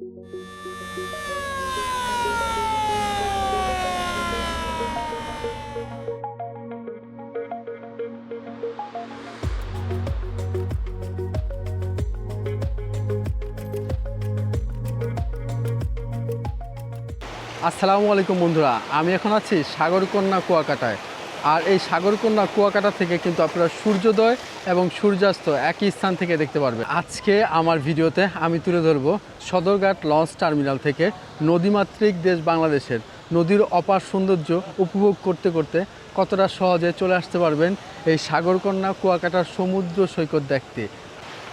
আসসালামু আলাইকুম বন্ধুরা আমি এখন আছি সাগরকন্যা কুয়াকাটায়। আর এই সাগরকন্যা কুয়াকাটা থেকে কিন্তু আপনারা সূর্যোদয় এবং সূর্যাস্ত একই স্থান থেকে দেখতে পারবেন। আজকে আমার ভিডিওতে আমি তুলে ধরব সদরঘাট লঞ্চ টার্মিনাল থেকে নদীমাতৃক দেশ বাংলাদেশের নদীর অপার সৌন্দর্য উপভোগ করতে করতে কতটা সহজে চলে আসতে পারবেন এই সাগরকন্যা কুয়াকাটার সমুদ্র সৈকত দেখতে।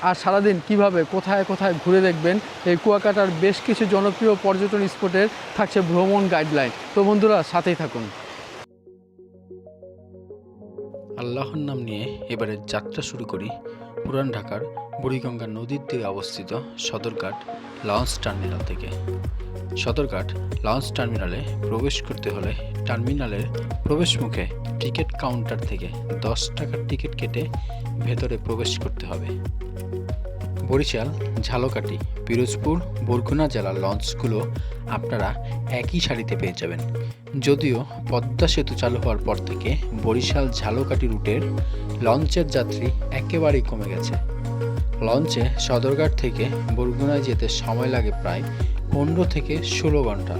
আর সারাদিন কীভাবে, কোথায় কোথায় ঘুরে দেখবেন এই কুয়াকাটার বেশ কিছু জনপ্রিয় পর্যটন স্পটের থাকছে ভ্রমণ গাইডলাইন। তো বন্ধুরা, সাথেই থাকুন। আল্লাহর নাম নিয়ে এবারে যাত্রা শুরু করি পুরান ঢাকার বুড়িগঙ্গা নদীর তীরে অবস্থিত সদরঘাট লঞ্চ টার্মিনাল থেকে। সদরঘাট লঞ্চ টার্মিনালে প্রবেশ করতে হলে টার্মিনালের প্রবেশ মুখে টিকিট কাউন্টার থেকে দশ টাকার টিকিট কেটে ভেতরে প্রবেশ করতে হবে। বরিশাল, ঝালকাঠি, পিরোজপুর, বরগুনা জেলার লঞ্চগুলো আপনারা একই সারিতে পেয়ে যাবেন। যদিও পদ্মা সেতু চালু হওয়ার পর থেকে বরিশাল, ঝালকাঠি রুটের লঞ্চের যাত্রী একেবারেই কমে গেছে। লঞ্চে সদরঘাট থেকে বরগুনায় যেতে সময় লাগে প্রায় পনেরো থেকে ষোলো ঘণ্টা।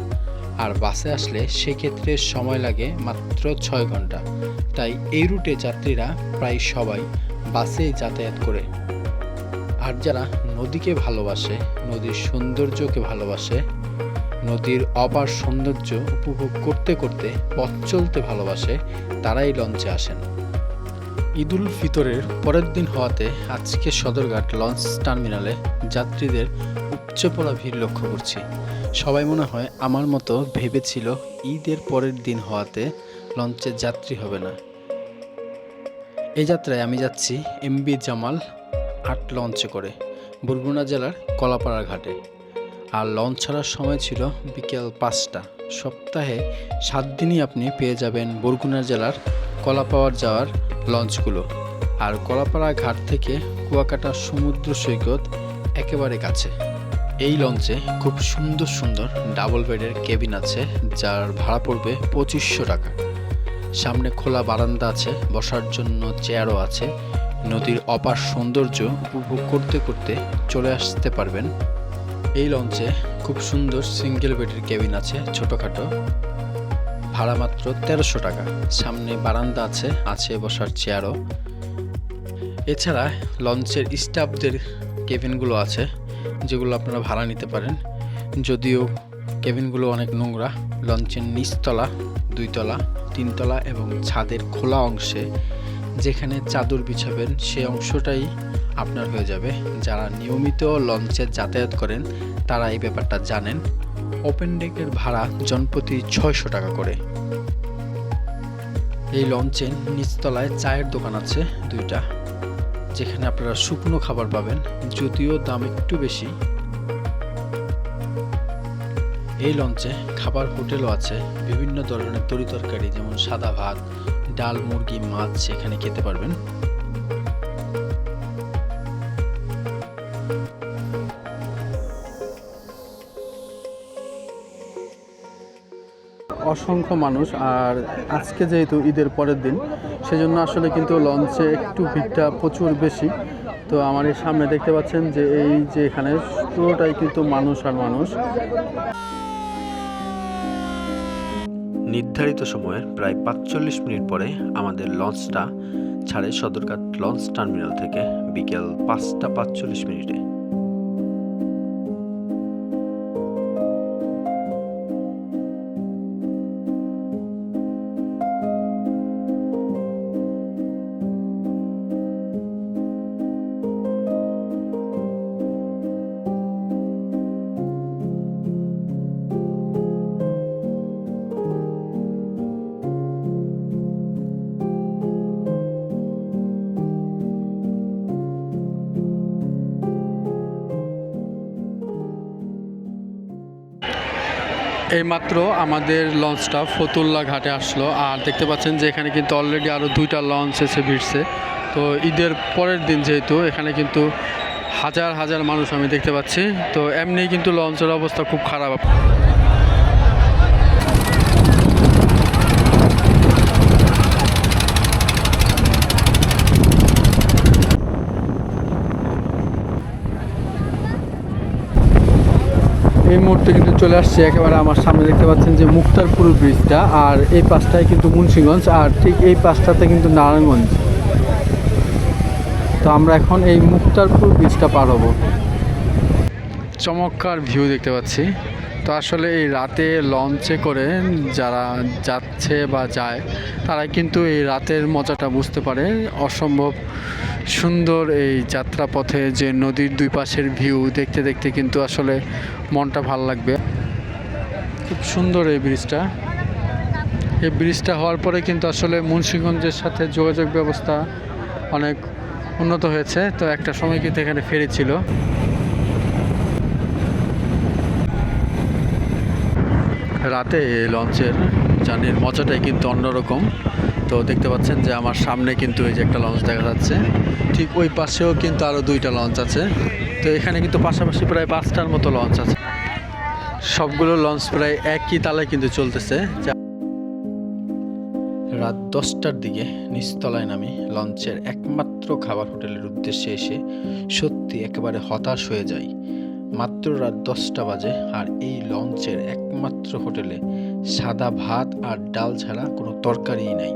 আর বাসে আসলে সেক্ষেত্রে সময় লাগে মাত্র ছয় ঘণ্টা। তাই এই রুটে যাত্রীরা প্রায় সবাই বাসে যাতায়াত করে আর যারা নদীকে ভালোবাসে, নদীর সৌন্দর্যকে ভালোবাসে, নদীর অপার সৌন্দর্য উপভোগ করতে করতে পথ চলতে ভালোবাসে, তারাই লঞ্চে আসেন। ঈদুল ফিতরের পরের দিন হওয়াতে আজকে সদরঘাট লঞ্চ টার্মিনালে যাত্রীদের উপচে পড়া ভিড় লক্ষ্য করছি। সবাই মনে হয় আমার মতো ভেবেছিল ঈদের পরের দিন হওয়াতে লঞ্চে যাত্রী হবে না। এই যাত্রায় আমি যাচ্ছি এমবি জামাল আট লঞ্চে করে, বরগুনা জেলার কলাপাড়া ঘাটে। আর লঞ্চ ছাড়ার সময় ছিল বিকেল পাঁচটা। সপ্তাহে সাত দিনই আপনি পেয়ে যাবেন বরগুনা জেলার কলাপাওয়ার যাওয়ার লঞ্চগুলো। আর কলাপাড়া ঘাট থেকে কুয়াকাটা সমুদ্র সৈকত একেবারে কাছে। এই লঞ্চে খুব সুন্দর সুন্দর ডাবল বেডের কেবিন আছে, যার ভাড়া পড়বে পঁচিশশো টাকা। সামনে খোলা বারান্দা আছে, বসার জন্য চেয়ারও আছে নদীর অপার সৌন্দর্য উপভোগ করতে করতে চলে আসতে পারবেন। এই লঞ্চে খুব সুন্দর সিঙ্গেল বেডের কেবিন আছে ছোটোখাটো। ভাড়া মাত্র তেরোশো টাকা। সামনে বারান্দা আছে আছে বসার চেয়ারও। এছাড়া লঞ্চের স্টাফদের কেবিনগুলো আছে, যেগুলো আপনারা ভাড়া নিতে পারেন। যদিও কেবিনগুলো অনেক নোংরা, লঞ্চের নিচতলা, দুইতলা, তিনতলা এবং ছাদের খোলা অংশে যেখানে চাদর বিছাবেন, সে অংশটাই আপনার হয়ে যাবে। যারা নিয়মিত লঞ্চে যাতায়াত করেন, তারা এই ব্যাপারটা জানেন। ওপেন ডেকের ভাড়া জনপ্রতি ছয়শো টাকা করে। এই লঞ্চের নিচতলায় চায়ের দোকান আছে দুইটা, যেখানে আপনারা শুকনো খাবার পাবেন, যদিও দাম একটু বেশি। এই লঞ্চে খাবার হোটেলও আছে, বিভিন্ন ধরনের তরি তরকারি, যেমন সাদা ভাত ডাল, মুরগি, মাছ এখানে খেতে পারবেন। অসংখ্য মানুষ, আর আজকে যেহেতু ঈদের পরের দিন, সেজন্য আসলে কিন্তু লঞ্চে একটু ভিড়টা প্রচুর বেশি। তো আমার এই সামনে দেখতে পাচ্ছেন যে এই যে এখানে পুরোটাই কিন্তু মানুষ আর মানুষ। নির্ধারিত সময়ের প্রায় পাঁচচল্লিশ মিনিট পরে আমাদের লঞ্চটা ছাড়ে সদরঘাট লঞ্চ টার্মিনাল থেকে বিকেল পাঁচটা পাঁচচল্লিশ মিনিটে। এইমাত্র আমাদের লঞ্চটা ফতুল্লা ঘাটে আসলো। আর দেখতে পাচ্ছেন যে এখানে কিন্তু অলরেডি আরও দুইটা লঞ্চ এসে ভিড়ছে। তো ঈদের পরের দিন যেহেতু, এখানে কিন্তু হাজার হাজার মানুষ আমি দেখতে পাচ্ছি। তো এমনি কিন্তু লঞ্চের অবস্থা খুব খারাপ। মুহূর্তে কিন্তু চলে আসছে একেবারে আমার সামনে দেখতে পাচ্ছেন যে মুক্তারপুর ব্রিজটা আর এই পাশটায় কিন্তু মুন্সিগঞ্জ আর ঠিক এই পাশটাতে কিন্তু নারায়ণগঞ্জ। তো আমরা এখন এই মুক্তারপুর ব্রিজটা পার হব। চমৎকার ভিউ দেখতে পাচ্ছি। তো আসলে এই রাতে লঞ্চে করে যারা যাচ্ছে বা যায় তারা কিন্তু এই রাতের মজাটা বুঝতে পারে। অসম্ভব সুন্দর এই যাত্রাপথে যে নদীর দুই পাশের ভিউ দেখতে দেখতে কিন্তু আসলে মনটা ভালো লাগবে। খুব সুন্দর এই ব্রিজটা। এই ব্রিজটা হওয়ার পরে কিন্তু আসলে মুন্সিগঞ্জের সাথে যোগাযোগ ব্যবস্থা অনেক উন্নত হয়েছে। তো একটা সময় কিন্তু এখানে ফেরি ছিল। রাতে লঞ্চের জার্নির মজাটাই কিন্তু অন্যরকম তো দেখতে পাচ্ছেন যে আমার সামনে কিন্তু এই যে একটা লঞ্চ দেখা যাচ্ছে। ঠিক ওই পাশেও কিন্তু আরও দুইটা লঞ্চ আছে। তো এখানে কিন্তু পাশাপাশি প্রায় পাঁচটার মতো লঞ্চ আছে। সবগুলো লঞ্চ প্রায় একই তালে কিন্তু চলতেছে। রাত দশটার দিকে নিচতলায় নামি লঞ্চের একমাত্র খাবার হোটেলের উদ্দেশ্যে এসে সত্যি একেবারে হতাশ হয়ে যাই। মাত্র রাত দশটা বাজে আর এই লঞ্চের একমাত্র হোটেলে সাদা ভাত আর ডাল ছাড়া কোনো তরকারিই নাই।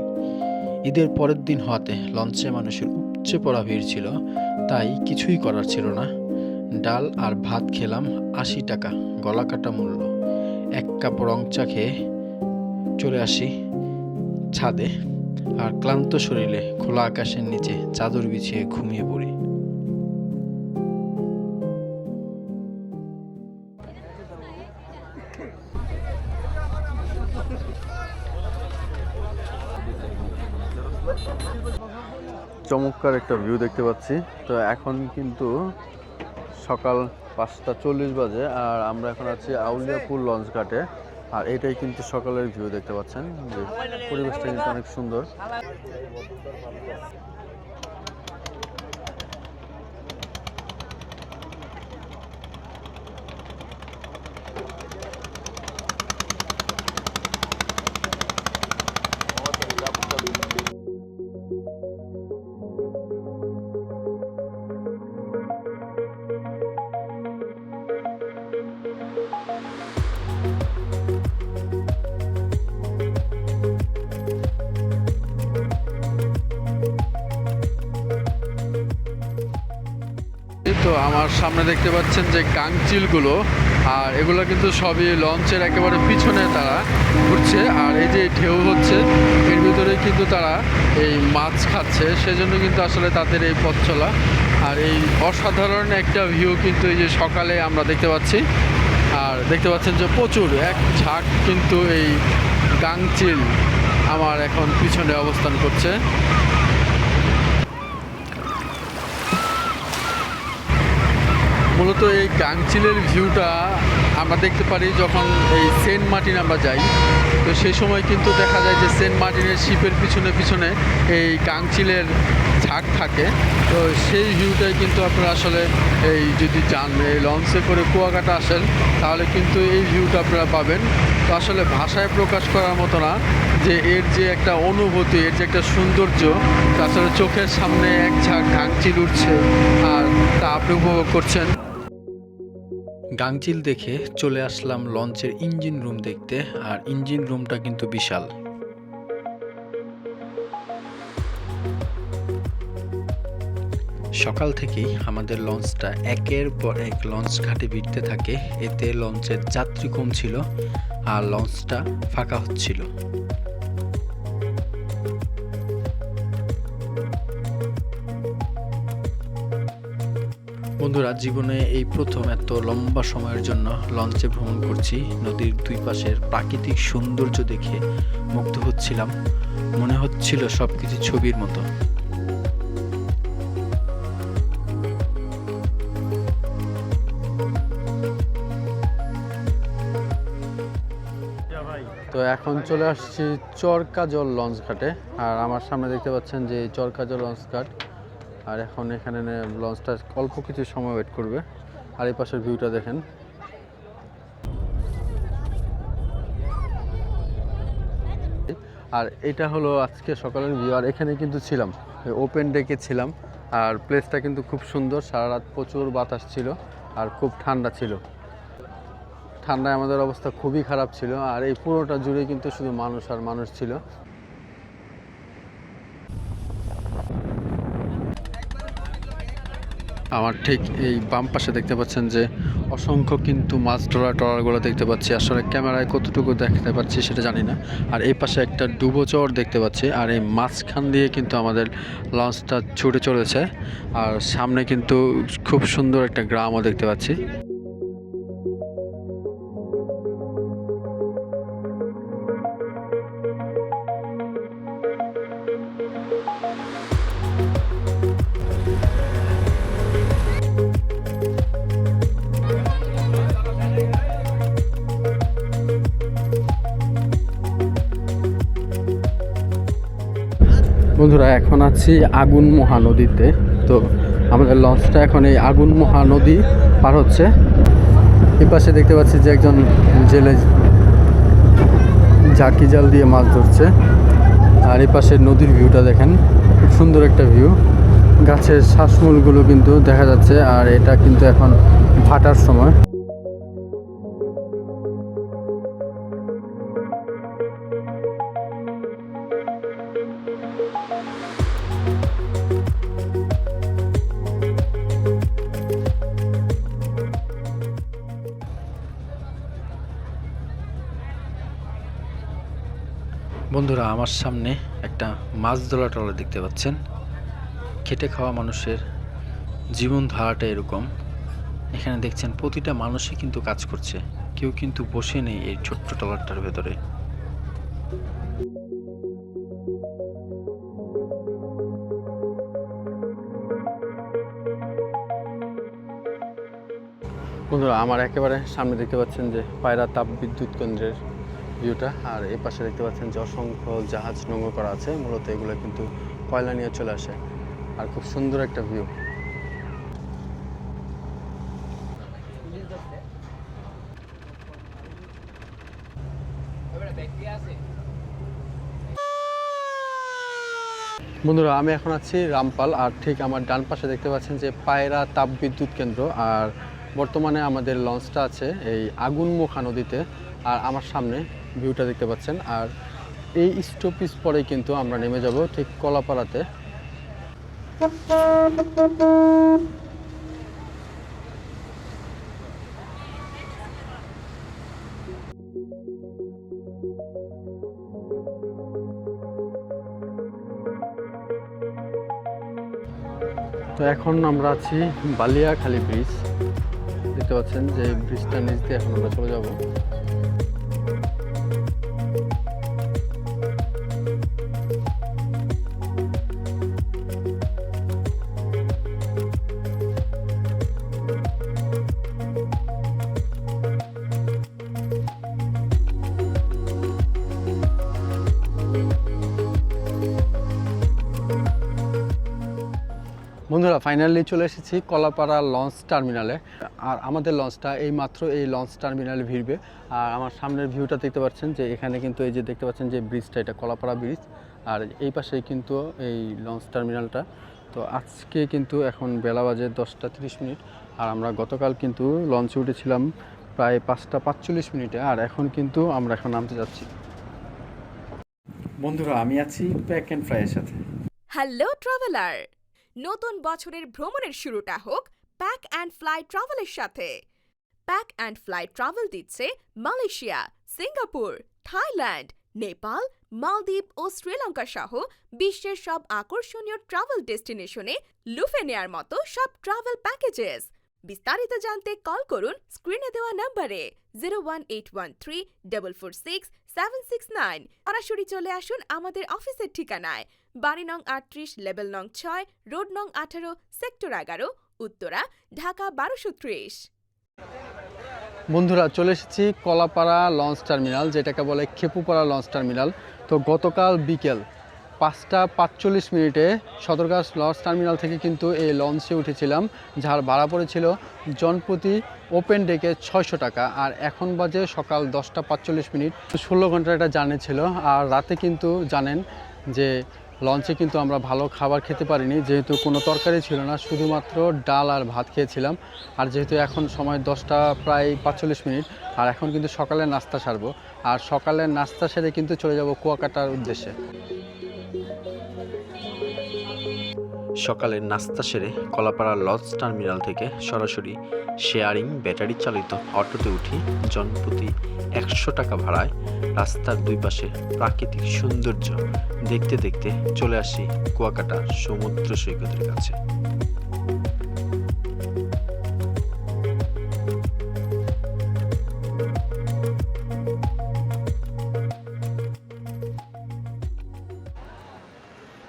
ঈদের পরের দিন হওয়াতে লঞ্চে মানুষের উপচে পড়া ভিড় ছিল, তাই কিছুই করার ছিল না। ডাল আর ভাত খেলাম আশি টাকা, গলা কাটা মূল্য। এক কাপ রং চা খেয়ে চলে আসি ছাদে আর ক্লান্ত শরীরে খোলা আকাশের নিচে চাদর বিছিয়ে ঘুমিয়ে পড়ি। চমৎকার একটা ভিউ দেখতে পাচ্ছি। তো এখন কিন্তু সকাল পাঁচটা চল্লিশ বাজে আর আমরা এখন আছি আউলিয়াপুর লঞ্চ ঘাটে। আর এটাই কিন্তু সকালের ভিউ দেখতে পাচ্ছেন। যে পরিবেশটা কিন্তু অনেক সুন্দর। আমার সামনে দেখতে পাচ্ছেন যে গাংচিলগুলো, আর এগুলো কিন্তু সবই লঞ্চের একেবারে পিছনে তারা ঘুরছে, আর এই যে ঢেউ হচ্ছে, এর ভিতরে কিন্তু তারা এই মাছ খাচ্ছে। সেজন্য কিন্তু আসলে তাদের এই পথ চলা। আর এই অসাধারণ একটা ভিউ কিন্তু এই যে সকালে আমরা দেখতে পাচ্ছি। আর দেখতে পাচ্ছেন যে প্রচুর, এক ঝাঁক কিন্তু এই গাংচিল আমার এখন পিছনে অবস্থান করছে। মূলত এই গাংচিলের ভিউটা আমরা দেখতে পারি যখন এই সেন্ট মার্টিন আমরা যাই। তো সেই সময় কিন্তু দেখা যায় যে সেন্ট মার্টিনের শিপের পিছনে পিছনে এই গাংচিলের ঝাঁক থাকে। তো সেই ভিউটাই কিন্তু আপনারা আসলে এই যদি যান, এই লঞ্চে করে কুয়াকাটা আসেন, তাহলে কিন্তু এই ভিউটা আপনারা পাবেন। তো আসলে ভাষায় প্রকাশ করার মতো না যে এর যে একটা অনুভূতি, এর যে একটা সৌন্দর্য তা আসলে চোখের সামনে এক ঝাঁক গাংচিল উঠছে আর তা আপনি উপভোগ করছেন। গাংচিল দেখে চলে আসলাম লঞ্চের ইঞ্জিন রুম দেখতে, আর ইঞ্জিন রুমটা কিন্তু বিশাল। সকাল থেকেই আমাদের লঞ্চটা একের পর এক লঞ্চ ঘাটে ভিড়তে থাকে। এতে লঞ্চের যাত্রী কম ছিল, আর লঞ্চটা ফাঁকা হচ্ছিল। বন্ধুরা, জীবনে এই প্রথম এত লম্বা সময়ের জন্য লঞ্চে ভ্রমণ করছি। নদীর দুই পাশের প্রাকৃতিক সৌন্দর্য দেখে মুগ্ধ হচ্ছিলাম। মনে হচ্ছিল সবকিছু ছবির মতো। তো এখন চলে আসছি চরকাজল লঞ্চ ঘাটে আর আমার সামনে দেখতে পাচ্ছেন যে চরকাজল লঞ্চ ঘাট আর এখন এখানে লঞ্চটা অল্প কিছু সময় ওয়েট করবে। আর এই পাশের ভিউটা দেখেন। আর এটা হলো আজকে সকালের ভিউ আর এখানে কিন্তু ছিলাম। ওপেন ডেকে ছিলাম, আর প্লেসটা কিন্তু খুব সুন্দর। সারা রাত প্রচুর বাতাস ছিল, আর খুব ঠান্ডা ছিল। ঠান্ডায় আমাদের অবস্থা খুবই খারাপ ছিল, আর এই পুরোটা জুড়ে কিন্তু শুধু মানুষ আর মানুষ ছিল। আমার ঠিক এই বাম পাশে দেখতে পাচ্ছেন যে অসংখ্য কিন্তু মাছ ধরা ট্রলারগুলো দেখতে পাচ্ছি। আসলে ক্যামেরায় কতটুকু দেখতে পাচ্ছি সেটা জানি না। আর এই পাশে একটা ডুবো চর দেখতে পাচ্ছি আর এই মাঝখান দিয়ে কিন্তু আমাদের লঞ্চটা ছুটে চলেছে। আর সামনে কিন্তু খুব সুন্দর একটা গ্রামও দেখতে পাচ্ছি। বন্ধুরা, এখন আছি আগুন মহানদীতে। তো আমাদের লঞ্চটা এখন এই আগুন মহানদী পার হচ্ছে। এই পাশে দেখতে পাচ্ছি যে একজন জেলে ঝাঁকি জাল দিয়ে মাছ ধরছে। আর এই পাশে নদীর ভিউটা দেখেন, খুব সুন্দর একটা ভিউ। গাছের শ্বাসমূলগুলো কিন্তু দেখা যাচ্ছে, আর এটা কিন্তু এখন ভাটার সময়। বন্ধুরা, আমার সামনে একটা মাছ ধরা ট্রলার দেখতে পাচ্ছেন। খেটে খাওয়া মানুষের জীবন ধারাটা এরকম। এখানে দেখছেন, প্রতিটা মানুষই কিন্তু কাজ করছে। কেউ কিন্তু বসে নেই এই ছোট্ট ট্রলারটার ভেতরে। বন্ধুরা, আমার একেবারে সামনে দেখতে পাচ্ছেন যে পায়রা তাপ বিদ্যুৎ কেন্দ্রের ভিউটা। আর এই পাশে দেখতে পাচ্ছেন যে অসংখ্য জাহাজ নোংর করা আছে। মূলত এগুলো কিন্তু কয়লা নিয়ে চলে আসে। আর খুব সুন্দর একটা ভিউ। বন্ধুরা, আমি এখন আছি রামপাল। আর ঠিক আমার ডান পাশে দেখতে পাচ্ছেন যে পায়রা তাপ বিদ্যুৎ কেন্দ্র। আর বর্তমানে আমাদের লঞ্চটা আছে এই আগুনমুখা নদীতে। আর আমার সামনে ভিউটা দেখতে পাচ্ছেন। আর এই স্টপিস পরে কিন্তু আমরা নেমে যাব ঠিক কলাপাড়াতে। তো এখন আমরা আছি বালিয়াখালী ব্রিজ। দেখতে পাচ্ছেন যে ব্রিজটার নিচ দিয়ে এখন আমরা চলে যাব। বন্ধুরা ফাইনালি চলে এসেছি কলাপাড়া লঞ্চ টার্মিনালে আর আমাদের লঞ্চটা এই মাত্র এই লঞ্চ টার্মিনালে ভিড়বে। আর আমার সামনের ভিউটা দেখতে পাচ্ছেন যে এখানে কিন্তু এই যে দেখতে পাচ্ছেন যে ব্রিজটা এটা কলাপাড়া ব্রিজ আর এই পাশেই কিন্তু এই লঞ্চ টার্মিনালটা তো আজকে কিন্তু এখন বেলা বাজে দশটা তিরিশ মিনিট। আর আমরা গতকাল কিন্তু লঞ্চে উঠেছিলাম প্রায় পাঁচটা পাঁচচল্লিশ মিনিটে। আর এখন কিন্তু আমরা এখন নামতে যাচ্ছি। বন্ধুরা, আমি আছি প্যাক অ্যান্ড ফ্রাইয়ের সাথে। হ্যালো ট্রাভেলার নতুন বছরের ভ্রমণের শুরুটা হোক প্যাক অ্যান্ড ফ্লাই ট্রাভেলের সাথে। প্যাক অ্যান্ড ফ্লাই ট্রাভেল দিচ্ছে মালয়েশিয়া, সিঙ্গাপুর, থাইল্যান্ড, নেপাল, মালদ্বীপ ও শ্রীলঙ্কা সহ বিশ্বের সব আকর্ষণীয় ট্রাভেল ডেস্টিনেশনে লুফে নেয়ার মতো সব ট্রাভেল প্যাকেজেস। বিস্তারিত জানতে কল করুন স্ক্রিনে দেওয়া নম্বরে zero one eight one three double four six seven six nine. সরাসরি চলে আসুন আমাদের অফিসের ঠিকানায়। বাড়ি নং আটত্রিশ, লেবেল নং ছয়, রোড নং আঠারো, সেক্টর এগারো, উত্তরা, ঢাকা বারোশো ত্রিশ। বন্ধুরা, চলে এসেছি কলাপাড়া লঞ্চ টার্মিনাল, যেটাকে বলে খেপুপাড়া লঞ্চ টার্মিনাল। তো গতকাল বিকেল পাঁচটা পাঁচচল্লিশ মিনিটে সদরঘাট লঞ্চ টার্মিনাল থেকে কিন্তু এই লঞ্চে উঠেছিলাম, যার ভাড়া পড়েছিল জনপ্রতি ওপেন ডেকে ছয়শো টাকা। আর এখন বাজে সকাল দশটা পাঁচচল্লিশ মিনিট। ষোলো ঘণ্টা একটা জার্নি ছিল, আর রাতে কিন্তু জানেন যে লঞ্চে কিন্তু আমরা ভালো খাবার খেতে পারিনি, যেহেতু কোনো তরকারি ছিল না, শুধুমাত্র ডাল আর ভাত খেয়েছিলাম। আর যেহেতু এখন সময় দশটা প্রায় পাঁচচল্লিশ মিনিট, আর এখন কিন্তু সকালের নাস্তা সারবো। আর সকালের নাস্তা সেরে কিন্তু চলে যাব কুয়াকাটার উদ্দেশ্যে। সকালে নাস্তা সেরে কলাপাড়া লজ টার্মিনাল থেকে সরাসরি শেয়ারিং ব্যাটারি চালিত অটোতে উঠি জনপ্রতি একশো টাকা ভাড়ায় রাস্তার দুই পাশে প্রাকৃতিক সৌন্দর্য দেখতে দেখতে চলে আসি কুয়াকাটা সমুদ্র সৈকতের কাছে।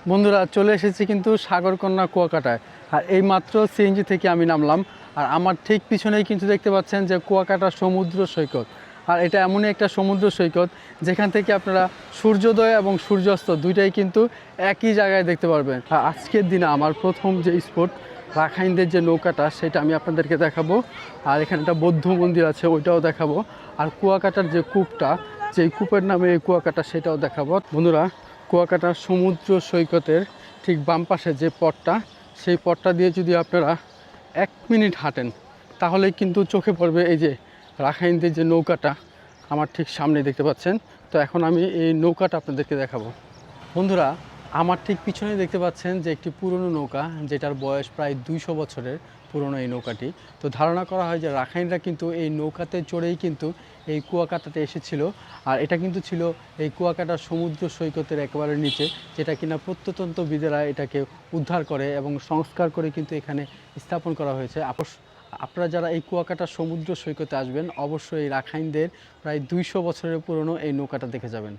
বন্ধুরা, চলে এসেছি কিন্তু সাগরকন্যা কুয়াকাটায়। আর এই মাত্র সিএনজি থেকে আমি নামলাম, আর আমার ঠিক পিছনেই কিন্তু দেখতে পাচ্ছেন যে কুয়াকাটা সমুদ্র সৈকত। আর এটা এমনই একটা সমুদ্র সৈকত, যেখান থেকে আপনারা সূর্যোদয় এবং সূর্যাস্ত দুইটাই কিন্তু একই জায়গায় দেখতে পারবেন। আর আজকের দিনে আমার প্রথম যে স্পট, রাখাইনদের যে নৌকাটা, সেটা আমি আপনাদেরকে দেখাবো। আর এখানে একটা বৌদ্ধ মন্দির আছে, ওইটাও দেখাবো। আর কুয়াকাটার যে কূপটা যে কূপের নামে এই কুয়াকাটা, সেটাও দেখাবো। বন্ধুরা কুয়াকাটার সমুদ্র সৈকতের ঠিক বাম পাশে যে পথটা, সেই পথটা দিয়ে যদি আপনারা এক মিনিট হাঁটেন, তাহলে কিন্তু চোখে পড়বে এই যে রাখাইনদের যে নৌকাটা, আমার ঠিক সামনে দেখতে পাচ্ছেন। তো এখন আমি এই নৌকাটা আপনাদেরকে দেখাবো। বন্ধুরা, আমার ঠিক পিছনে দেখতে পাচ্ছেন যে একটি পুরনো নৌকা, যেটার বয়স প্রায় দুইশো বছরের। পুরনো এই নৌকাটি। তো ধারণা করা হয় যে রাখাইনরা কিন্তু এই নৌকাতে চড়েই কিন্তু এই কুয়াকাটাতে এসেছিল। আর এটা কিন্তু ছিল এই কুয়াকাটার সমুদ্র সৈকতের একেবারে নিচে, যেটা কিনা প্রত্যতন্ত্রবিদেরা এটাকে উদ্ধার করে এবং সংস্কার করে কিন্তু এখানে স্থাপন করা হয়েছে। আপস- আপনারা যারা এই কুয়াকাটার সমুদ্র সৈকতে আসবেন, অবশ্যই এই রাখাইনদের প্রায় দুইশো বছরের পুরনো এই নৌকাটা দেখে যাবেন।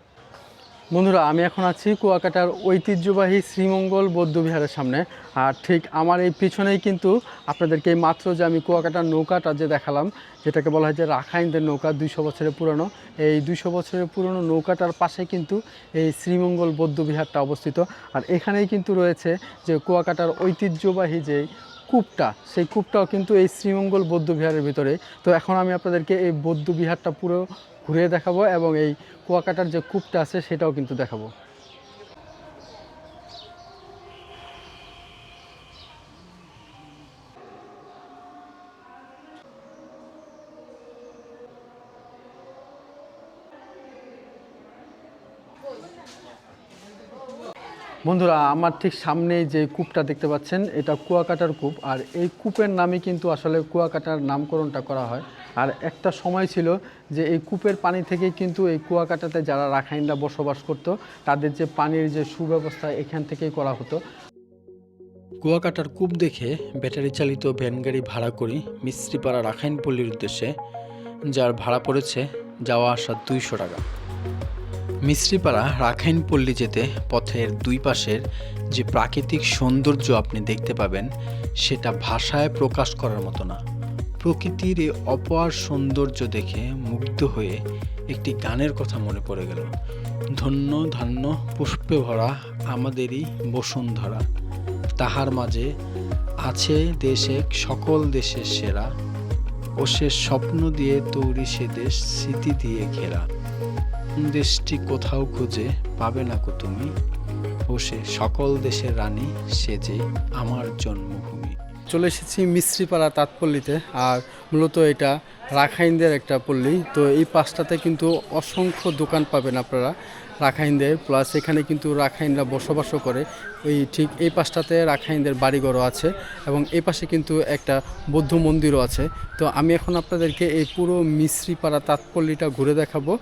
বন্ধুরা, আমি এখন আছি কুয়াকাটার ঐতিহ্যবাহী শ্রীমঙ্গল বৌদ্ধবিহারের সামনে। আর ঠিক আমার এই পিছনেই কিন্তু আপনাদেরকে এই মাত্র যে আমি কুয়াকাটার নৌকাটা যে দেখালাম, যেটাকে বলা হয় যে রাখাইনদের নৌকা, দুইশো বছরের পুরনো। এই দুইশো বছরের পুরনো নৌকাটার পাশে কিন্তু এই শ্রীমঙ্গল বৌদ্ধবিহারটা অবস্থিত। আর এখানেই কিন্তু রয়েছে যে কুয়াকাটার ঐতিহ্যবাহী যে কূপটা, সেই কূপটাও কিন্তু এই শ্রীমঙ্গল বৌদ্ধবিহারের ভিতরে। তো এখন আমি আপনাদেরকে এই বৌদ্ধবিহারটা পুরো ঘুরে দেখাবো এবং এই কুয়াকাটার যে কূপটা আছে সেটাও কিন্তু দেখাবো। বন্ধুরা, আমার ঠিক সামনে যে কূপটা দেখতে পাচ্ছেন, এটা কুয়াকাটার কূপ। আর এই কূপের নামে কিন্তু আসলে কুয়াকাটার নামকরণটা করা হয়। আর একটা সময় ছিল যে এই কূপের পানি থেকেই কিন্তু এই কুয়াকাটাতে যারা রাখাইনরা বসবাস করত, তাদের যে পানির যে সুব্যবস্থা এখান থেকেই করা হতো। কুয়াকাটার কূপ দেখে ব্যাটারি চালিত ভ্যান গাড়ি ভাড়া করি মিস্ত্রিপাড়া রাখাইন পল্লীর উদ্দেশ্যে, যার ভাড়া পড়েছে যাওয়া আসা দুইশো টাকা। মিস্ত্রিপাড়া রাখাইন পল্লী যেতে পথের দুই পাশের যে প্রাকৃতিক সৌন্দর্য আপনি দেখতে পাবেন, সেটা ভাষায় প্রকাশ করার মতো না। প্রকৃতির এই অপার সৌন্দর্য দেখে মুগ্ধ হয়ে একটি গানের কথা মনে পড়ে গেল। ধন্য, ধান্য, পুষ্পে ভরা আমাদেরই বসুন্ধরা। তাহার মাঝে আছে দেশে, সকল দেশের সেরা। ও সে স্বপ্ন দিয়ে তৈরি সে দেশ, স্মৃতি দিয়ে ঘেরা। দেশটি কোথাও খুঁজে পাবে না কো তুমি? ও সে সকল দেশের রানী, সে যে আমার জন্মভূমি। চলে এসেছি মিস্ত্রিপাড়া তাঁতপল্লীতে আর মূলত এটা রাখাইনদের একটা পল্লী। তো এই পাশটাতে কিন্তু অসংখ্য দোকান পাবেন আপনারা রাখাইনদের। প্লাস এখানে কিন্তু রাখাইনরা বসবাসও করে। ওই ঠিক এই পাশটাতে রাখাইনদের বাড়িঘরও আছে এবং এই পাশে কিন্তু একটা বৌদ্ধ মন্দিরও আছে। তো আমি এখন আপনাদেরকে এই পুরো মিস্ত্রিপাড়া তাঁতপল্লীটা ঘুরে দেখাবো।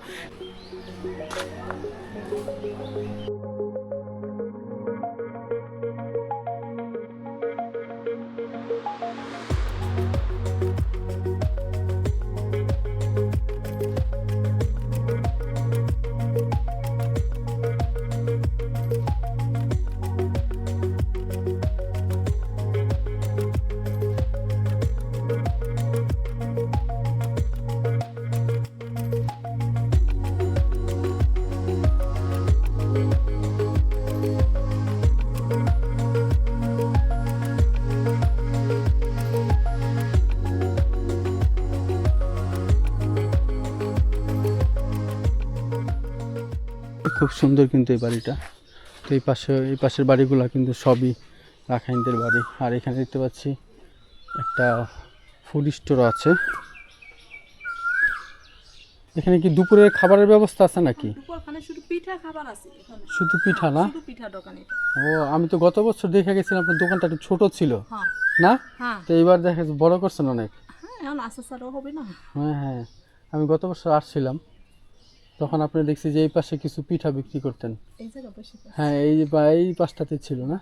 খুব সুন্দর কিন্তু এই বাড়িটা। তো এই পাশে এই পাশের বাড়িগুলো কিন্তু সবই রাখাইনদের বাড়ি। আর এখানে দেখতে পাচ্ছি একটা ফুড স্টোর আছে। এখানে কি দুপুরের খাবারের ব্যবস্থা আছে নাকি? শুধু পিঠা না? ও আমি তো গত বছর দেখে গেছিলাম আপনার দোকানটা একটু ছোট ছিল। হ্যাঁ। না? হ্যাঁ। তো এইবার দেখা বড় করছেন অনেক? হ্যাঁ হ্যাঁ হ্যাঁ। আমি গত বছর আসছিলাম। তখন আপনি দেখছি যে এই পাশে কিছু পিঠা বিক্রি করতেন। হ্যাঁ এই বা- এই পাশটাতে ছিল না?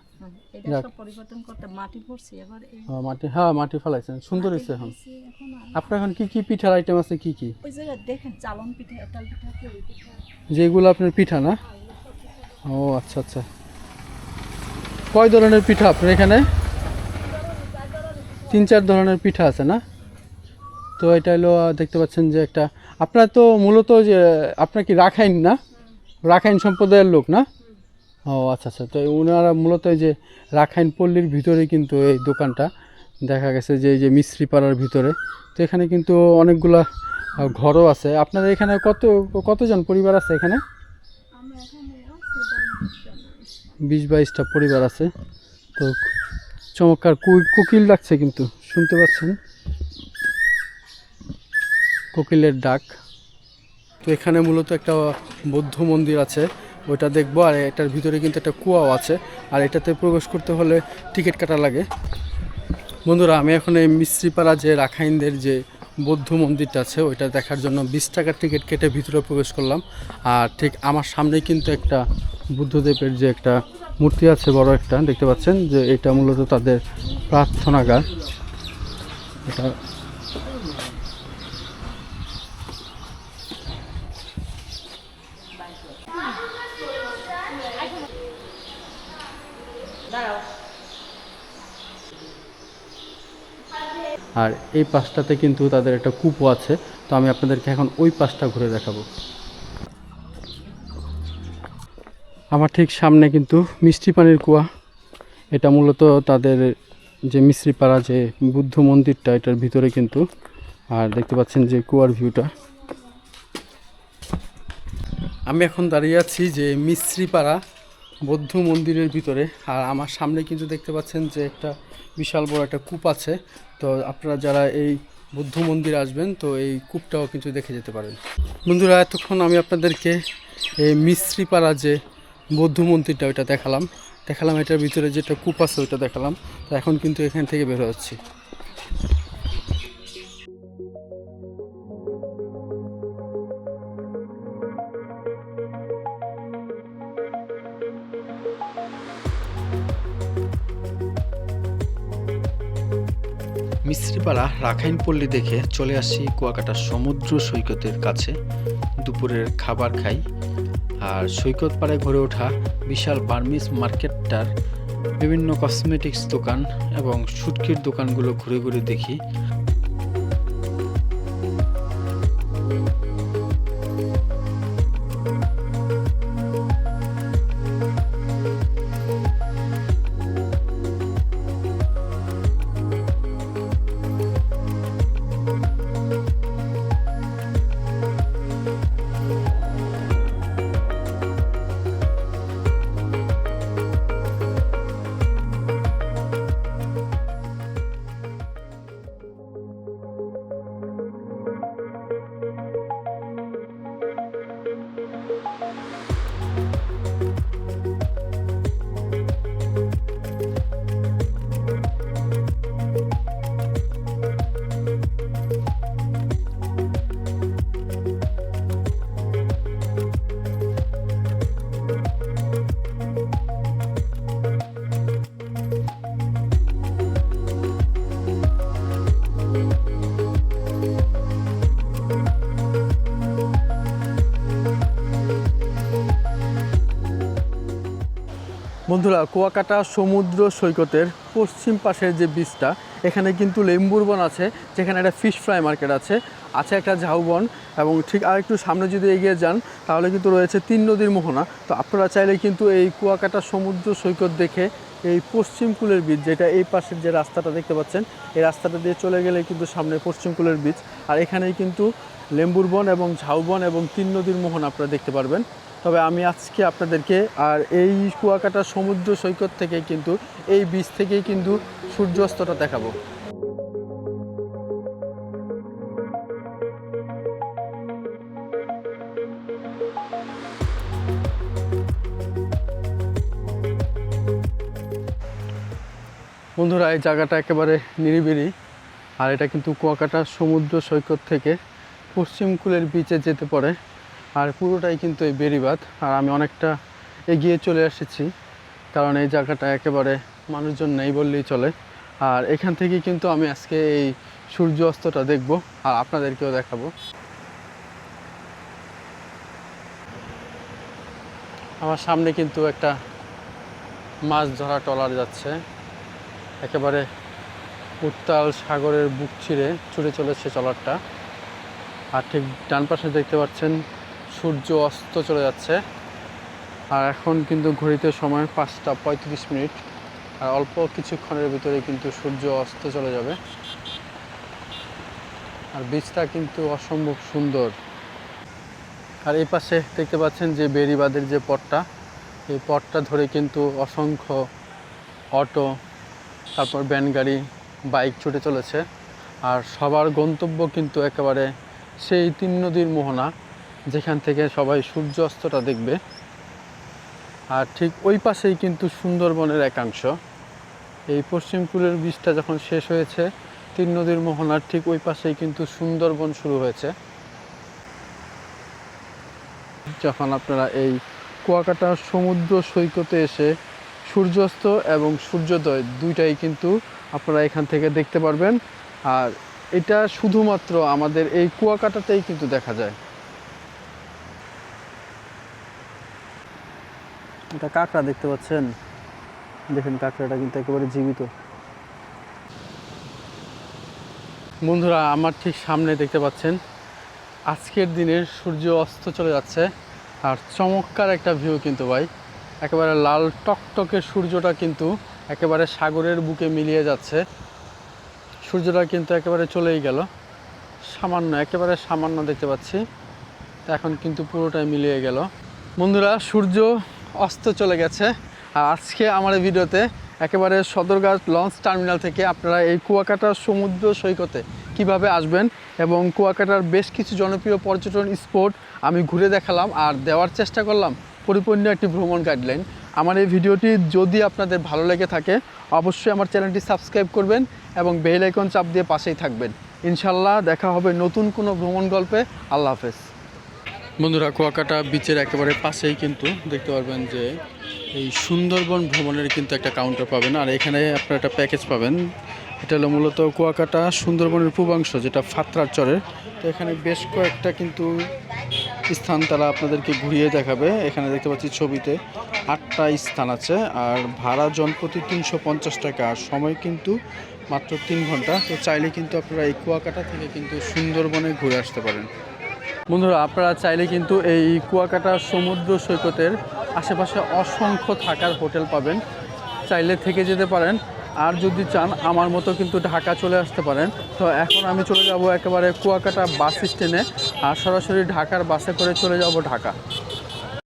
হ্যাঁ মাটি হ্যাঁ মাটি ফেলাইছেন সুন্দর হয়েছে এখন। আপনার এখন কি কি পিঠার আইটেম আছে কি কি? যেগুলো আপনার পিঠা না? ও আচ্ছা আচ্ছা। কয় ধরনের পিঠা আপনার এখানে? তিন চার ধরনের পিঠা আছে না? তো এটা হলো দেখতে পাচ্ছেন যে একটা আপনার তো মূলত যে, আপনার কি রাখাইন না? রাখাইন সম্প্রদায়ের লোক না? ও আচ্ছা আচ্ছা। তো ওনারা মূলত এই যে রাখাইন পল্লীর ভিতরে কিন্তু এই দোকানটা। দেখা গেছে যে, এই যে মিস্ত্রি পাড়ার ভিতরে। তো এখানে কিন্তু অনেকগুলা ঘরও আছে। আপনাদের এখানে কত, কতজন পরিবার আছে এখানে। বিশ বাইশটা পরিবার আছে। তো চমৎকার কোকিল ডাকছে কিন্তু। শুনতে পাচ্ছেন? কোকিলের ডাক। তো এখানে মূলত একটা বৌদ্ধ মন্দির আছে, ওইটা দেখব, আর এটার ভিতরে কিন্তু একটা কুয়াও আছে, আর এটাতে প্রবেশ করতে হলে টিকিট কাটা লাগে। বন্ধুরা, আমি এখন এই মিস্ত্রিপাড়া যে রাখাইনদের যে বৌদ্ধ মন্দিরটা আছে, ওইটা দেখার জন্য বিশ টাকার টিকিট কেটে ভিতরে প্রবেশ করলাম। আর ঠিক আমার সামনেই কিন্তু একটা বুদ্ধদেবের যে একটা মূর্তি আছে, বড় একটা, দেখতে পাচ্ছেন? যে এটা মূলত তাদের প্রার্থনাগার। এটা আর এই পাশটাতে কিন্তু তাদের একটা কূপও আছে। তো আমি আপনাদেরকে এখন ওই পাশটা ঘুরে দেখাবো। আমার ঠিক সামনে কিন্তু মিষ্টি পানির কুয়া। এটা মূলত তাদের যে মিশ্রিপাড়া যে বুদ্ধ মন্দিরটা, এটার ভিতরে কিন্তু। আর দেখতে পাচ্ছেন যে কুয়ার ভিউটা। আমি এখন দাঁড়িয়ে আছি যে মিশ্রিপাড়া বৌদ্ধ মন্দিরের ভিতরে। আর আমার সামনে কিন্তু দেখতে পাচ্ছেন যে একটা বিশাল বড় একটা কূপ আছে। তো আপনারা যারা এই বৌদ্ধ মন্দির আসবেন, তো এই কূপটাও কিন্তু দেখে যেতে পারেন। বন্ধুরা, এতক্ষণ আমি আপনাদেরকে এই মিশ্রিপাড়া যে বৌদ্ধ মন্দিরটা, ওইটা দেখালাম। দেখালাম এটার ভিতরে যেটা কূপ আছে, ওইটা দেখালাম। তো এখন কিন্তু এখান থেকে বের হচ্ছি মিস্ত্রিপাড়া রাখাইন পল্লী দেখে চলে আসি কুয়াকাটা সমুদ্র সৈকতের কাছে। দুপুরের খাবার খাই আর সৈকত পাড়ে ঘুরে ওঠা বিশাল বার্মিস মার্কেটটার বিভিন্ন কসমেটিক্স দোকান এবং সুটকির দোকানগুলো ঘুরে ঘুরে দেখি। বন্ধুরা, কুয়াকাটা সমুদ্র সৈকতের পশ্চিম পাশের যে বীজটা এখানে কিন্তু লেম্বুর বন আছে, যেখানে একটা ফিশ ফ্রাই মার্কেট আছে আছে একটা ঝাউবন এবং ঠিক আর একটু সামনে যদি এগিয়ে যান, তাহলে কিন্তু রয়েছে তিন নদীর মোহনা। তো আপনারা চাইলে কিন্তু এই কুয়াকাটা সমুদ্র সৈকত দেখে এই পশ্চিম কুলের বীজ যেটা এই পাশের যে রাস্তাটা দেখতে পাচ্ছেন, এই রাস্তাটা দিয়ে চলে গেলে কিন্তু সামনে পশ্চিম কুলের বীজ আর এখানেই কিন্তু লেম্বুর বন এবং ঝাউবন এবং তিন নদীর মোহন আপনারা দেখতে পারবেন। তবে আমি আজকে আপনাদেরকে আর এই কুয়াকাটা সমুদ্র সৈকত থেকে কিন্তু এই বীজ থেকেই কিন্তু সূর্যাস্তটা দেখাবো। বন্ধুরা, এই জায়গাটা একেবারে নিরিবিলি, আর এটা কিন্তু কুয়াকাটা সমুদ্র সৈকত থেকে পশ্চিম কুলের বিচে যেতে পারে। আর পুরোটাই কিন্তু এই বেড়িবাঁধ। আর আমি অনেকটা এগিয়ে চলে এসেছি, কারণ এই জায়গাটা একেবারে মানুষজন নেই বললেই চলে। আর এখান থেকে কিন্তু আমি আজকে এই সূর্য অস্তটা দেখব, আর আপনাদেরকেও দেখাবো। আমার সামনে কিন্তু একটা মাছ ধরা ট্রলার যাচ্ছে। একেবারে উত্তাল সাগরের বুক ছিঁড়ে ছুটে চলেছে ট্রলারটা। আর ঠিক ডান পাশে দেখতে পাচ্ছেন সূর্য অস্ত চলে যাচ্ছে। আর এখন কিন্তু ঘড়িতে সময় পাঁচটা পঁয়ত্রিশ মিনিট। আর অল্প কিছুক্ষণের ভিতরে কিন্তু সূর্য অস্ত চলে যাবে। আর বীজটা কিন্তু অসম্ভব সুন্দর। আর এই পাশে দেখতে পাচ্ছেন যে বেরিবাদের যে পটটা, এই পটটা ধরে কিন্তু অসংখ্য অটো, তারপর ভ্যান গাড়ি, বাইক ছুটে চলেছে। আর সবার গন্তব্য কিন্তু একেবারে সেই তিন নদীর মোহনা। যেখান থেকে সবাই সূর্য অস্তটা দেখবে। আর ঠিক ওই পাশেই কিন্তু সুন্দরবনের একাংশ। এই পশ্চিম কুলের বীজটা যখন শেষ হয়েছে, তিন নদীর মোহনার ঠিক ওই পাশেই কিন্তু সুন্দরবন শুরু হয়েছে। যখন আপনারা এই কুয়াকাটা সমুদ্র সৈকতে এসে সূর্যাস্ত এবং সূর্যোদয় দুইটাই কিন্তু আপনারা এখান থেকে দেখতে পারবেন। আর এটা শুধুমাত্র আমাদের এই কুয়াকাটাতেই কিন্তু দেখা যায়। এটা কাঁকড়া দেখতে পাচ্ছেন? দেখেন কাঁকড়াটা কিন্তু একেবারে জীবিত। বন্ধুরা, আমার ঠিক সামনে দেখতে পাচ্ছেন, আজকের দিনের সূর্য অস্ত চলে যাচ্ছে। আর চমৎকার একটা ভিউ কিন্তু ভাই। একেবারে লাল টকটকে সূর্যটা কিন্তু একেবারে সাগরের বুকে মিলিয়ে যাচ্ছে। সূর্যটা কিন্তু একেবারে চলেই গেল। সামান্য, একেবারে সামান্য দেখতে পাচ্ছি। এখন কিন্তু পুরোটাই মিলিয়ে গেল। বন্ধুরা, সূর্য অস্ত চলে গেছে। আর আজকে আমার এই ভিডিওতে একেবারে সদরঘাট লঞ্চ টার্মিনাল থেকে আপনারা এই কুয়াকাটা সমুদ্র সৈকতে কীভাবে আসবেন এবং কুয়াকাটার বেশ কিছু জনপ্রিয় পর্যটন স্পট আমি ঘুরে দেখালাম আর দেওয়ার চেষ্টা করলাম পরিপূর্ণ একটি ভ্রমণ গাইডলাইন। আমার এই ভিডিওটি যদি আপনাদের ভালো লেগে থাকে, অবশ্যই আমার চ্যানেলটি সাবস্ক্রাইব করবেন এবং বেল আইকন চাপ দিয়ে পাশেই থাকবেন। ইনশাল্লাহ দেখা হবে নতুন কোনো ভ্রমণ গল্পে। আল্লাহ হাফেজ। বন্ধুরা, কুয়াকাটা বিচের একেবারে পাশেই কিন্তু দেখতে পারবেন যে এই সুন্দরবন ভ্রমণের কিন্তু একটা কাউন্টার পাবেন। আর এখানে আপনারা একটা প্যাকেজ পাবেন। এটা হলো মূলত কুয়াকাটা সুন্দরবনের পূর্বাংশ, যেটা ফাত্রার চরের তো এখানে বেশ কয়েকটা কিন্তু স্থান তারা আপনাদেরকে ঘুরিয়ে দেখাবে। এখানে দেখতে পাচ্ছি ছবিতে আটটা স্থান আছে, আর ভাড়া জনপ্রতি তিনশো পঞ্চাশ টাকা। আর সময় কিন্তু মাত্র তিন ঘণ্টা। তো চাইলে কিন্তু আপনারা এই কুয়াকাটা থেকে কিন্তু সুন্দরবনে ঘুরে আসতে পারেন। বন্ধুরা, আপনারা চাইলে কিন্তু এই কুয়াকাটা সমুদ্র সৈকতের আশেপাশে অসংখ্য থাকার হোটেল পাবেন। চাইলে থেকে যেতে পারেন। আর যদি চান, আমার মতো কিন্তু ঢাকা চলে আসতে পারেন। তো এখন আমি চলে যাব একেবারে কুয়াকাটা বাস স্ট্যান্ডে। আর সরাসরি ঢাকার বাসে করে চলে যাব ঢাকা।